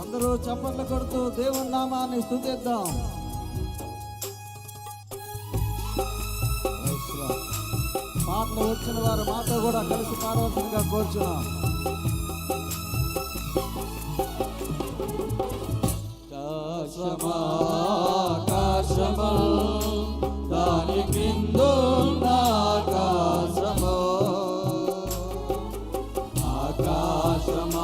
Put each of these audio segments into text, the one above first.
అందరూ చప్పట్లు కొడుతూ దేవుని నామాన్ని Lord. పాటలు వచ్చిన వారు మాతో కూడా కలిసి పాడవలసిందిగా కోరుచున్నాం. ఆకాశమా ఆకాశమా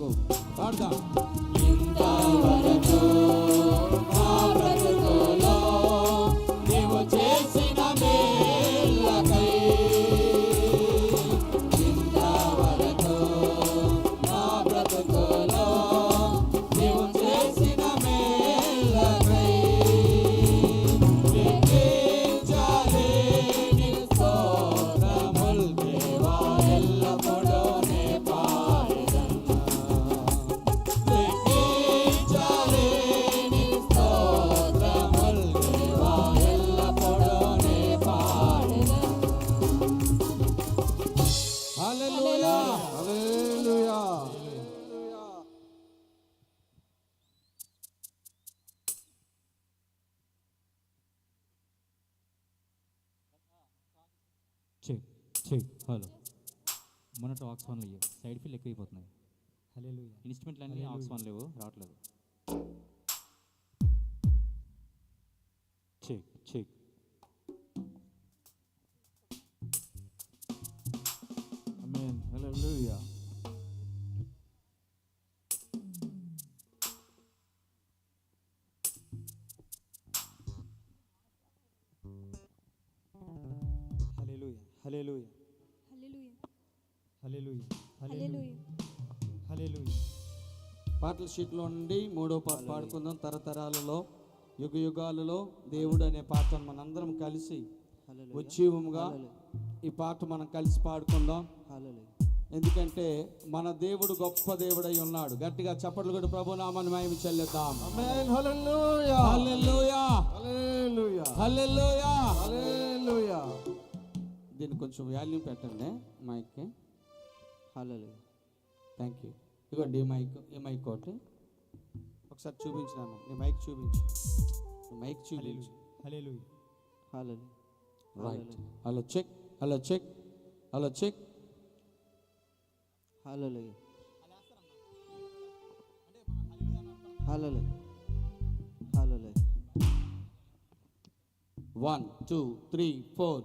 Glasgow. Arda. Check check hello. మొన్నటి ఆక్స్ఫాన్ లేవు సైడ్ ఫీల్ ఎక్కువైపోతున్నాయి. హల్లెలూయా. ఇన్స్ట్రుమెంట్లు అన్నీ ఆక్స్ఫాన్ లేవు రావట్లేదు. చెక్ చెక్ ఆమేన్ హల్లెలూయా hallelujah hallelujah hallelujah hallelujah hallelujah హల్లెలూయా పాటల షీట్లో నుండి మూడో పాట పాడుకుందాం. తరతరాలలో యుగ యుగాలలో దేవుడు అనే పాటను మనందరం కలిసి ఉజ్జీవముగా ఈ పాట మనం కలిసి పాడుకుందాం. ఎందుకంటే మన దేవుడు గొప్ప దేవుడై ఉన్నాడు. గట్టిగా చప్పట్లు కూడా ప్రభు నామాన్ని మేము చెల్లిద్దాం. హల్లెలూయా Hallelujah. హల్లెలూయా Hallelujah. దీన్ని కొంచెం వాల్యూమ్ పెట్టండి మైక్కి. Hallelujah thank you. ఇదిగోండి ఈ మైక్ ఈ మైక్ ఒకటి. ఒకసారి చూపించినాను. నీ మైక్ చూపించు. మైక్ చూపించు. Hallelujah right. Hello check hello check hello check. Hallelujah. Hallelujah. Hallelujah. One two three four.